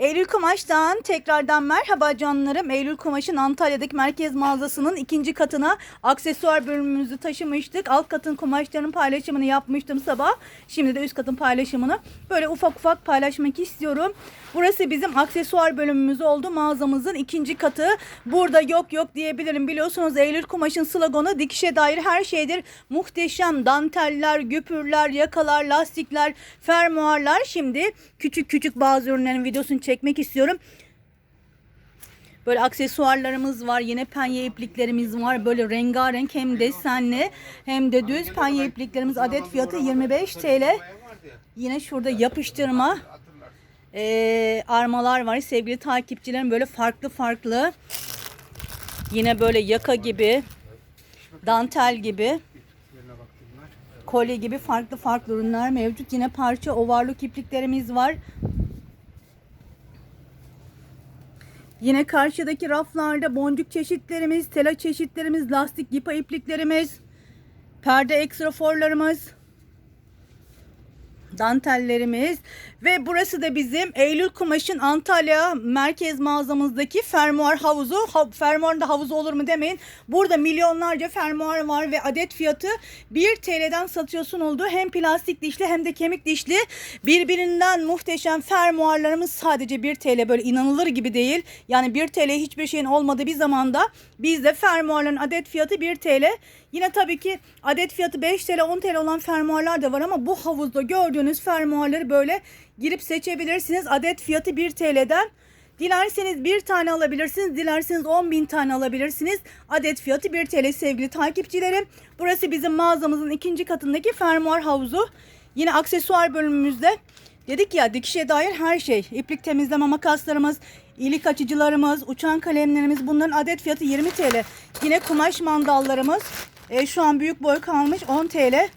Eylül Kumaş'tan tekrardan merhaba canlarım. Eylül Kumaş'ın Antalya'daki merkez mağazasının ikinci katına aksesuar bölümümüzü taşımıştık. Alt katın kumaşların paylaşımını yapmıştım sabah. Şimdi de üst katın paylaşımını böyle ufak ufak paylaşmak istiyorum. Burası bizim aksesuar bölümümüz oldu. Mağazamızın ikinci katı. Burada yok yok diyebilirim. Biliyorsunuz Eylül Kumaş'ın sloganı dikişe dair her şeydir. Muhteşem danteller, güpürler, yakalar, lastikler, fermuarlar. Şimdi küçük küçük bazı ürünlerin videosunu çekmek istiyorum. Böyle aksesuarlarımız var. Yine penye ipliklerimiz var. Böyle rengarenk hem desenli hem de düz penye ipliklerimiz adet fiyatı 25 TL. Yine şurada yapıştırma eee, armalar var. Sevgili takipçilerim böyle farklı farklı. Yine böyle yaka gibi, dantel gibi, kolye gibi farklı farklı ürünler mevcut. Yine parça ovarlık ipliklerimiz var. Yine karşıdaki raflarda boncuk çeşitlerimiz, tela çeşitlerimiz, lastik gipa ipliklerimiz, perde ekstraforlarımız, dantellerimiz ve burası da bizim Eylül Kumaş'ın Antalya merkez mağazamızdaki fermuar havuzu. Ha, fermuarın da havuzu olur mu demeyin. Burada milyonlarca fermuar var ve adet fiyatı 1 TL'den satıyorsun oldu. Hem plastik dişli hem de kemik dişli. Birbirinden muhteşem fermuarlarımız sadece 1 TL böyle inanılır gibi değil. Yani 1 TL hiçbir şeyin olmadığı bir zamanda bizde fermuarların adet fiyatı 1 TL. Yine tabii ki adet fiyatı 5 TL 10 TL olan fermuarlar da var ama bu havuzda gördüğünüz fermuarları böyle girip seçebilirsiniz. Adet fiyatı 1 TL'den. Dilerseniz bir tane alabilirsiniz. Dilerseniz 10 bin tane alabilirsiniz. Adet fiyatı 1 TL sevgili takipçilerim. Burası bizim mağazamızın ikinci katındaki fermuar havuzu. Yine aksesuar bölümümüzde dedik ya dikişe dair her şey. İplik temizleme makaslarımız, ilik açıcılarımız, uçan kalemlerimiz bunların adet fiyatı 20 TL. Yine kumaş mandallarımız e, şu an büyük boy kalmış 10 TL.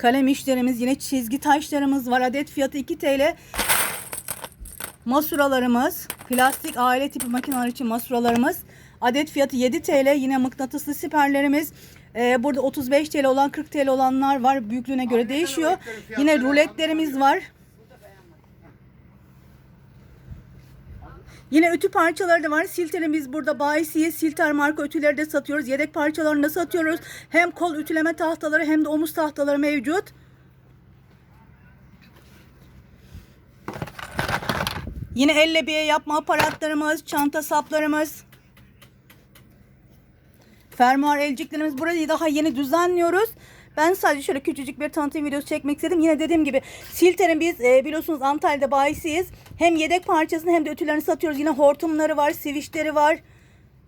Kalem işlerimiz yine çizgi taşlarımız var. Adet fiyatı 2 TL. Masuralarımız, plastik aile tipi makineler için masuralarımız. Adet fiyatı 7 TL. Yine mıknatıslı siperlerimiz. Ee, burada 35 TL olan 40 TL olanlar var. Büyüklüğüne göre değişiyor. Yine ruletlerimiz var. Yine ütü parçaları da var. Silter'in biz burada bayisiye Silter marka ütüleri de satıyoruz. Yedek parçalarını da satıyoruz. Hem kol ütüleme tahtaları hem de omuz tahtaları mevcut. Yine elle biye yapma aparatlarımız, çanta saplarımız. Fermuar elciklerimiz burayı daha yeni düzenliyoruz. Ben sadece şöyle küçücük bir tanıtım videosu çekmek istedim. Yine dediğim gibi Silter'in biz e, biliyorsunuz Antalya'da bayisiyiz. Hem yedek parçasını hem de ütülerini satıyoruz. Yine hortumları var, switchleri var.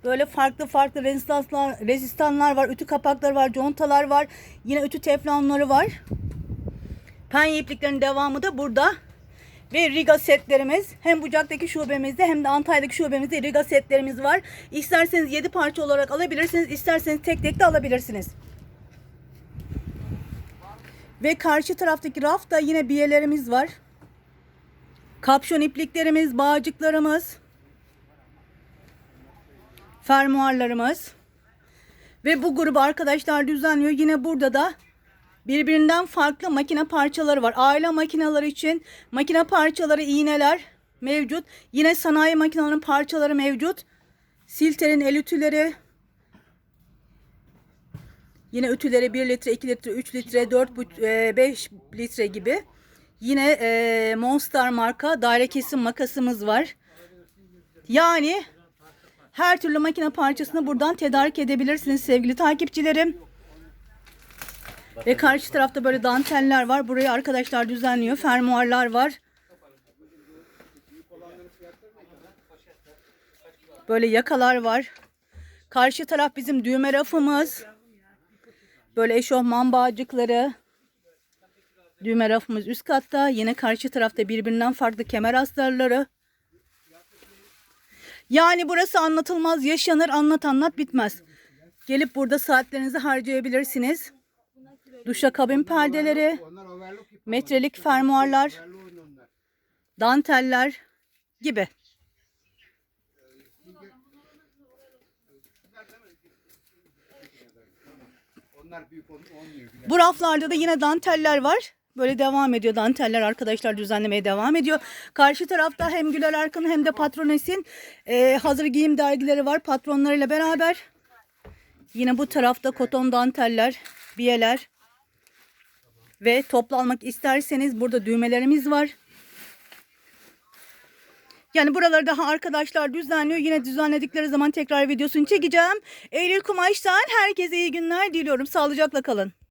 Böyle farklı farklı rezistanslar, rezistanlar var, ütü kapakları var, contalar var. Yine ütü teflonları var. Penye ipliklerin devamı da burada. Ve Riga setlerimiz hem Bucak'taki şubemizde hem de Antalya'daki şubemizde Riga setlerimiz var. İsterseniz 7 parça olarak alabilirsiniz, isterseniz tek tek de alabilirsiniz. Ve karşı taraftaki rafta yine biyelerimiz var. Kapşon ipliklerimiz, bağcıklarımız, fermuarlarımız. Ve bu grubu arkadaşlar düzenliyor. Yine burada da birbirinden farklı makine parçaları var. Aile makineleri için makine parçaları, iğneler mevcut. Yine sanayi makinelerinin parçaları mevcut. Silter'in el ütüleri. Yine ütüleri 1 litre, 2 litre, 3 litre, 4, 5 litre gibi. Yine e, Monster marka daire kesim makasımız var. Yani her türlü makine parçasını buradan tedarik edebilirsiniz sevgili takipçilerim. Ve karşı tarafta böyle danteller var. Burayı arkadaşlar düzenliyor. Fermuarlar var. Böyle yakalar var. Karşı taraf bizim düğme rafımız. Böyle eşofman bağcıkları. Düğme rafımız üst katta. Yine karşı tarafta birbirinden farklı kemer astarları. Yani burası anlatılmaz yaşanır anlat anlat bitmez. Gelip burada saatlerinizi harcayabilirsiniz. Duşakabin perdeleri, metrelik fermuarlar, danteller gibi. Bu raflarda da yine danteller var. Böyle devam ediyor. Danteller arkadaşlar düzenlemeye devam ediyor. Karşı tarafta hem Güler Arkan hem de Patrones'in e, hazır giyim dergileri var patronlarıyla beraber. Yine bu tarafta koton danteller, biyeler ve toplu almak isterseniz burada düğmelerimiz var. Yani buraları daha arkadaşlar düzenliyor. Yine düzenledikleri zaman tekrar videosunu çekeceğim. Eylül Kumaş'tan herkese iyi günler diliyorum. Sağlıcakla kalın.